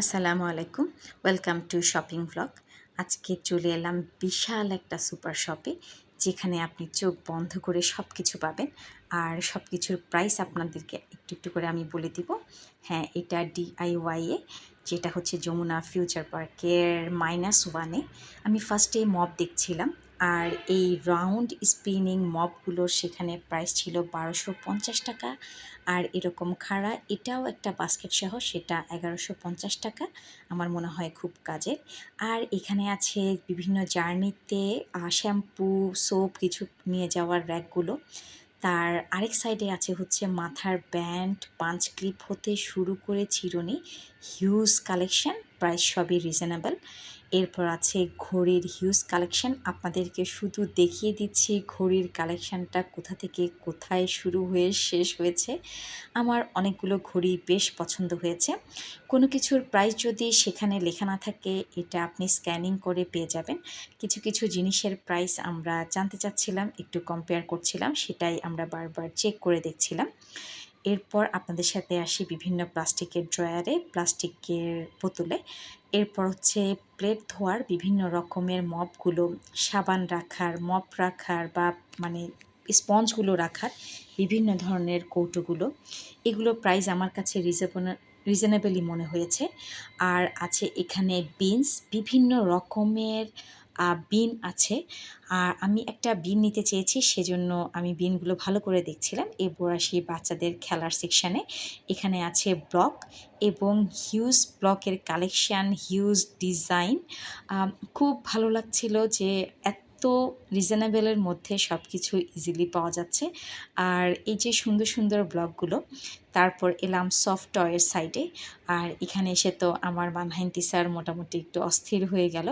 আসসালামু আলাইকুম। Welcome to shopping vlog আজকে চলে এলাম বিশাল একটা সুপার শপে যেখানে আপনি চোখ বন্ধ করে সব কিছু পাবেন। আর সব কিছুর প্রাইস আপনাদেরকে একটু একটু করে আমি বলে দিব। হ্যাঁ এটা ডিআইওয়াইয়ে যেটা হচ্ছে যমুনা ফিউচার পার্কের মাইনাস ওয়ানে আমি ফার্স্টে মব দেখছিলাম। আর এই রাউন্ড স্পিনিং মপগুলোর সেখানে প্রাইস ছিল বারোশো পঞ্চাশ টাকা। আর এরকম খাড়া, এটাও একটা বাস্কেট সহ সেটা এগারোশো পঞ্চাশ টাকা, আমার মনে হয় খুব কাজের। আর এখানে আছে বিভিন্ন জার্নিতে শ্যাম্পু সোপ কিছু নিয়ে যাওয়ার র্যাকগুলো তার আরেক সাইডে আছে হচ্ছে মাথার ব্যান্ড পাঞ্চ ক্লিপ হতে শুরু করে চিরুনি হিউজ কালেকশন প্রাইস সবই রিজনেবল এরপর আছে ঘড়ির হিউজ কালেকশন আপনাদেরকে শুধু দেখিয়ে দিচ্ছি ঘড়ির কালেকশানটা কোথা থেকে কোথায় শুরু হয়ে শেষ হয়েছে। আমার অনেকগুলো ঘড়ি বেশ পছন্দ হয়েছে। কোনো কিছুর প্রাইস যদি সেখানে লেখা না থাকে, এটা আপনি স্ক্যানিং করে পেয়ে যাবেন। কিছু কিছু জিনিসের প্রাইস আমরা জানতে চাচ্ছিলাম, একটু কম্পেয়ার করছিলাম, সেটাই আমরা বারবার চেক করে দেখছিলাম। এরপর আপনাদের সাথে আসি বিভিন্ন প্লাস্টিকের ড্রয়ারে, প্লাস্টিকের বোতলে। এরপর হচ্ছে প্লেট ধোয়ার বিভিন্ন রকমের মপগুলো, সাবান রাখার, মপ রাখার বা মানে স্পঞ্জগুলো রাখার বিভিন্ন ধরনের কৌটোগুলো। এগুলো প্রাইস আমার কাছে রিজনেবল রিজনেবলই মনে হয়েছে। আর আছে এখানে বিনস বিভিন্ন রকমের বিন আছে। আর আমি একটা বিন নিতে চেয়েছি, সেজন্য আমি বিনগুলো ভালো করে দেখছিলাম। এই বোরাশি বাচ্চাদের খেলার সেকশানে এখানে আছে ব্লক এবং হিউজ ব্লকের কালেকশান হিউজ ডিজাইন খুব ভালো লাগছিল যে এত তো রিজনেবলের মধ্যে সব কিছু ইজিলি পাওয়া যাচ্ছে। আর এই যে সুন্দর সুন্দর ব্লগগুলো, তারপর এলাম সফটওয়্যার সাইডে আর এখানে এসে তো আমার মানহাইন্তি স্যার মোটামুটি একটু অস্থির হয়ে গেল।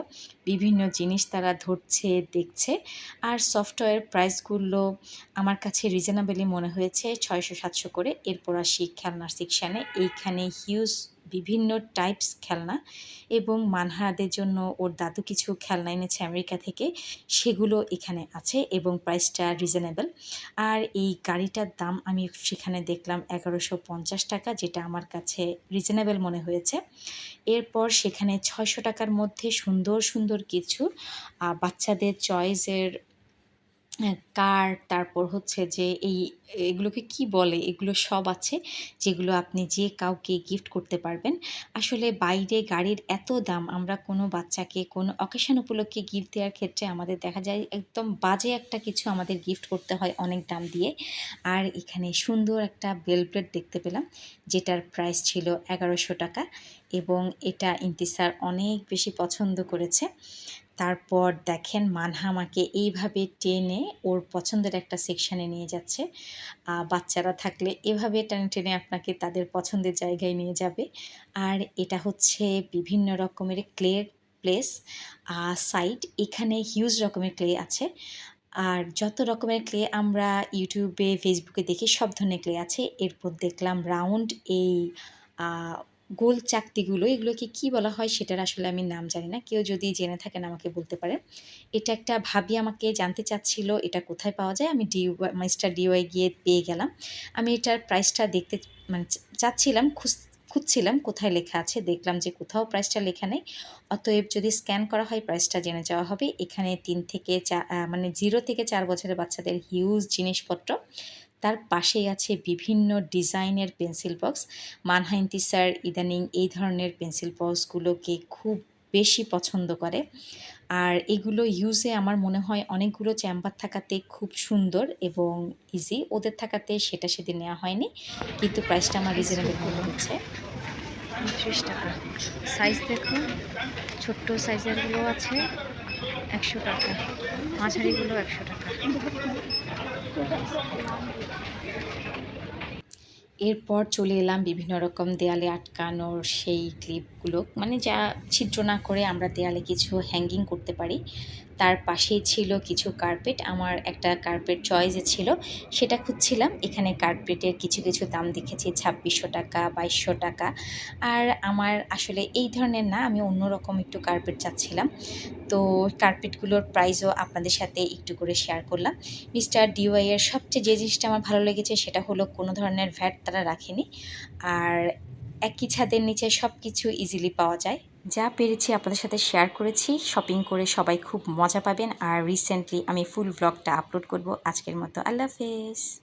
বিভিন্ন জিনিস তারা ধরছে, দেখছে। আর সফটওয়্যার প্রাইসগুলো আমার কাছে রিজনেবলি মনে হয়েছে ছয়শো সাতশো করে। এরপর আসি খেলনার সেকশানে এইখানে হিউজ বিভিন্ন টাইপস খেলনা এবং মানহারাদের জন্য ওর দাদু কিছু খেলনা এনেছে আমেরিকা থেকে, সেগুলো এখানে আছে এবং প্রাইসটা রিজনেবল আর এই গাড়িটার দাম আমি সেখানে দেখলাম এগারোশো পঞ্চাশ টাকা, যেটা আমার কাছে রিজনেবল মনে হয়েছে। এরপর সেখানে ছয়শো টাকার মধ্যে সুন্দর সুন্দর কিছু বাচ্চাদের চয়েসের কার, তারপর হচ্ছে যে এই, এগুলোকে কি বলে? এগুলো সব আছে যেগুলো আপনি যে কাউকে গিফট করতে পারবেন। আসলে বাইরে গাড়ির এত দাম, আমরা কোনো বাচ্চাকে কোনো অকেশন উপলক্ষে গিফট দেওয়ার ক্ষেত্রে আমাদের দেখা যায় একদম বাজে একটা কিছু আমাদের গিফট করতে হয় অনেক দাম দিয়ে। আর এখানে সুন্দর একটা বেলব্রেড দেখতে পেলাম, যেটার প্রাইস ছিল এগারোশো টাকা এবং এটা ইন্তিসার অনেক বেশি পছন্দ করেছে। তারপর দেখেন মানহামাকে এইভাবে টেনে ওর পছন্দের একটা সেকশানে নিয়ে যাচ্ছে। বাচ্চারা থাকলে এভাবে টেনে টেনে আপনাকে তাদের পছন্দের জায়গায় নিয়ে যাবে। আর এটা হচ্ছে বিভিন্ন রকমের ক্লে প্লেস আর সাইট এখানে হিউজ রকমের ক্লে আছে। আর যত রকমের ক্লে আমরা ইউটিউবে ফেসবুকে দেখি, সব ধরনের ক্লে আছে। এরপর দেখলাম রাউন্ড এই গোল চাকতিগুলো, এগুলোকে কি বলা হয় সেটার আসলে আমি নাম জানি না। কেউ যদি জেনে থাকেন আমাকে বলতে পারেন। এটা একটা ভাবি আমাকে জানতে চাচ্ছিল, এটা কোথায় পাওয়া যায়? আমি ডিউ মাইস্টার ডিওয়াই গিয়ে পেয়ে গেলাম। আমি এটার প্রাইসটা দেখতে মানে চাচ্ছিলাম, খুঁজ, খুঁজছিলাম কোথায় লেখা আছে। দেখলাম যে কোথাও প্রাইসটা লেখা নেই। অতএব যদি স্ক্যান করা হয় প্রাইসটা জেনে যাওয়া হবে। এখানে তিন থেকে চা মানে জিরো থেকে চার বছরের বাচ্চাদের হিউজ জিনিসপত্র। তার পাশেই আছে বিভিন্ন ডিজাইনের পেন্সিল বক্স। মানহাইন্তি স্যার ইদানিং এই ধরনের পেন্সিল বক্সগুলোকে খুব বেশি পছন্দ করে। আর এগুলো ইউজে আমার মনে হয় অনেকগুলো চেম্বার থাকাতে খুব সুন্দর এবং ইজি ওদের থাকাতে সেটা সেদিন নেওয়া হয়নি, কিন্তু প্রাইসটা আমার রিজনেবল মনে হচ্ছে। টাকা। সাইজ দেখুন, ছোট্ট সাইজেরগুলো আছে। একশো টাকা। মাঝারিগুলো একশো টাকা। এরপর চলে এলাম বিভিন্ন রকম দেয়ালে আটকানোর সেই ক্লিপগুলো। মানে যা ছিদ্র না করে আমরা দেয়ালে কিছু হ্যাঙ্গিং করতে পারি। তার পাশেই ছিল কিছু কার্পেট আমার একটা কার্পেট চয়েসে ছিল, সেটা খুঁজছিলাম। এখানে কার্পেটের কিছু কিছু দাম দেখেছি, ছাব্বিশশো টাকা, বাইশশো টাকা। আর আমার আসলে এই ধরনের না, আমি অন্যরকম একটু কার্পেট চাচ্ছিলাম। তো কার্পেটগুলোর প্রাইসও আপনাদের সাথে একটু করে শেয়ার করলাম। মিস্টার ডিওয়াইয়ের সবচেয়ে যে জিনিসটা আমার ভালো লেগেছে, সেটা হলো কোনো ধরনের ভ্যাট তারা রাখেনি। আর একই ছাদের নিচে সব কিছু ইজিলি পাওয়া যায়। যা পেরেছি আপনাদের সাথে শেয়ার করেছি। শপিং করে সবাই খুব মজা পাবেন। আর রিসেন্টলি আমি ফুল ব্লগটা আপলোড করব। আজকের মতো আল্লাহ হাফেজ।